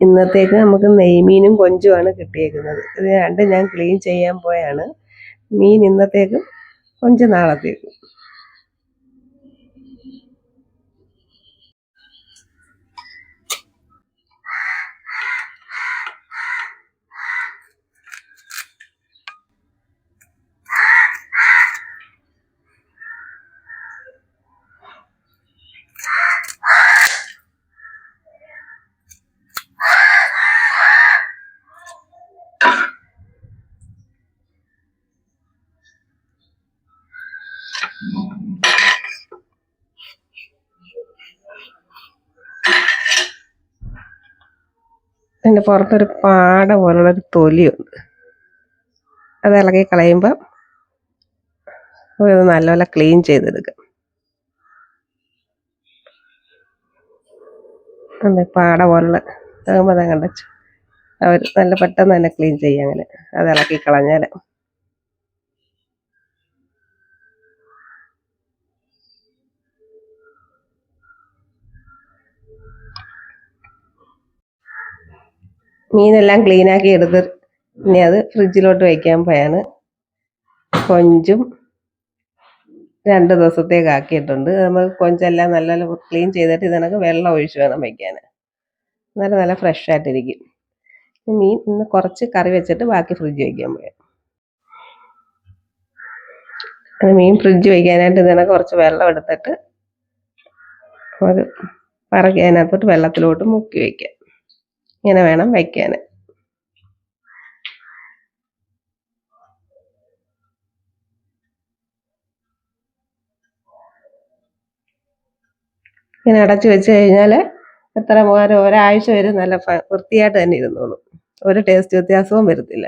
ഇന്നത്തേക്ക് നമുക്ക് നെയ്മീനും കൊഞ്ചുമാണ് കിട്ടിയേക്കുന്നത്. ഇത് രണ്ടും ഞാൻ ക്ലീൻ ചെയ്യാൻ പോയാണ്. മീൻ ഇന്നത്തേക്കും കൊഞ്ച് നാളത്തേക്കും. അതിന്റെ പുറത്തൊരു പാട പോലുള്ളൊരു തൊലിയുണ്ട്. അത് ഇളകി കളയുമ്പോൾ ഇത് നല്ലപോലെ ക്ലീൻ ചെയ്തെടുക്കുക അതെ പാട പോലുള്ള അതാകുമ്പോൾ അതങ്ങനെ അവർ നല്ല പെട്ടെന്ന് തന്നെ ക്ലീൻ ചെയ്യും അങ്ങനെ. അത് ഇളക്കി കളഞ്ഞാൽ മീനെല്ലാം ക്ലീനാക്കി എടുത്ത് ഇനി അത് ഫ്രിഡ്ജിലോട്ട് വയ്ക്കാൻ പോയാണ്. കൊഞ്ചും രണ്ട് ദിവസത്തേക്ക് ആക്കിയിട്ടുണ്ട്. നമ്മൾ കൊഞ്ചെല്ലാം നല്ല ക്ലീൻ ചെയ്തിട്ട് ഇതിനൊക്കെ വെള്ളം ഒഴിച്ച് വേണം വയ്ക്കാൻ നല്ല നല്ല ഫ്രഷ് ആയിട്ടിരിക്കും. മീൻ ഇന്ന് കുറച്ച് കറി വെച്ചിട്ട് ബാക്കി ഫ്രിഡ്ജ് വയ്ക്കാൻ പോയാൽ മീൻ ഫ്രിഡ്ജ് വയ്ക്കാനായിട്ട് ഇതിനൊക്കെ കുറച്ച് വെള്ളം എടുത്തിട്ട് അത് പറക്കി അതിനകത്തോട്ട് വെള്ളത്തിലോട്ട് മുക്കി വയ്ക്കാം ഇങ്ങനെ വേണം വയ്ക്കാൻ ഇങ്ങനെ അടച്ചു വെച്ച് കഴിഞ്ഞാൽ എത്ര പോകാനും ഒരാഴ്ച വരെ നല്ല വൃത്തിയായിട്ട് തന്നെ ഇരുന്നോളും. ഒരു ടേസ്റ്റ് വ്യത്യാസവും വരത്തില്ല.